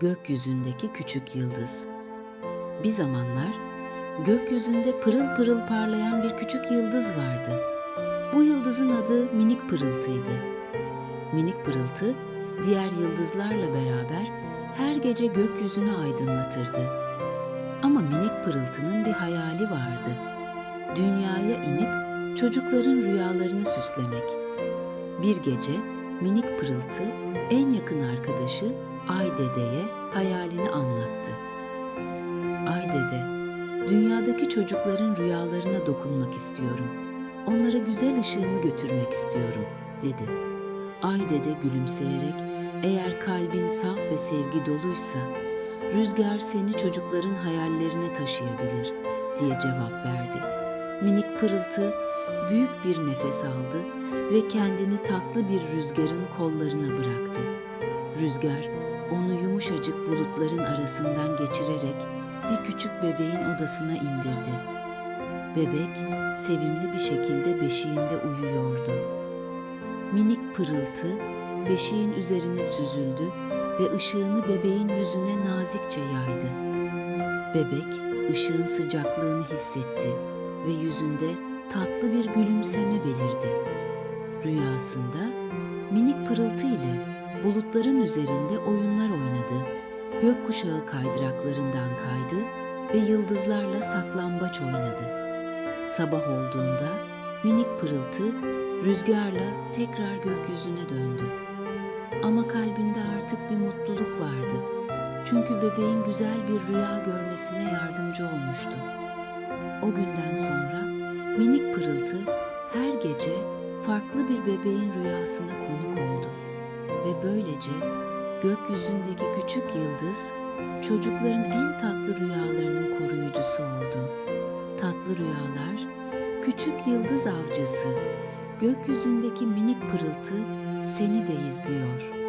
Gökyüzündeki küçük yıldız. Bir zamanlar gökyüzünde pırıl pırıl parlayan bir küçük yıldız vardı. Bu yıldızın adı Minik Pırıltı'ydı. Minik Pırıltı diğer yıldızlarla beraber her gece gökyüzünü aydınlatırdı. Ama Minik Pırıltı'nın bir hayali vardı. Dünyaya inip çocukların rüyalarını süslemek. Bir gece Minik Pırıltı en yakın arkadaşı Ay Dede'ye hayalini anlattı. Ay Dede, dünyadaki çocukların rüyalarına dokunmak istiyorum. Onlara güzel ışığımı götürmek istiyorum, dedi. Ay Dede gülümseyerek, eğer kalbin saf ve sevgi doluysa, rüzgar seni çocukların hayallerine taşıyabilir, diye cevap verdi. Minik pırıltı büyük bir nefes aldı ve kendini tatlı bir rüzgarın kollarına bıraktı. Rüzgar onu yumuşacık bulutların arasından geçirerek bir küçük bebeğin odasına indirdi. Bebek sevimli bir şekilde beşiğinde uyuyordu. Minik pırıltı beşiğin üzerine süzüldü ve ışığını bebeğin yüzüne nazikçe yaydı. Bebek ışığın sıcaklığını hissetti ve yüzünde tatlı bir gülümseme belirdi. Rüyasında minik pırıltı ile bulutların üzerinde oyunlar oynadı. Gökkuşağı kaydıraklarından kaydı ve yıldızlarla saklambaç oynadı. Sabah olduğunda minik pırıltı rüzgarla tekrar gökyüzüne döndü. Ama kalbinde artık bir mutluluk vardı. Çünkü bebeğin güzel bir rüya görmesine yardımcı olmuştu. O günden sonra minik pırıltı her gece farklı bir bebeğin rüyasına konuk oldu böylece gökyüzündeki küçük yıldız çocukların en tatlı rüyalarının koruyucusu oldu. Tatlı rüyalar, küçük yıldız avcısı, gökyüzündeki minik pırıltı seni de izliyor.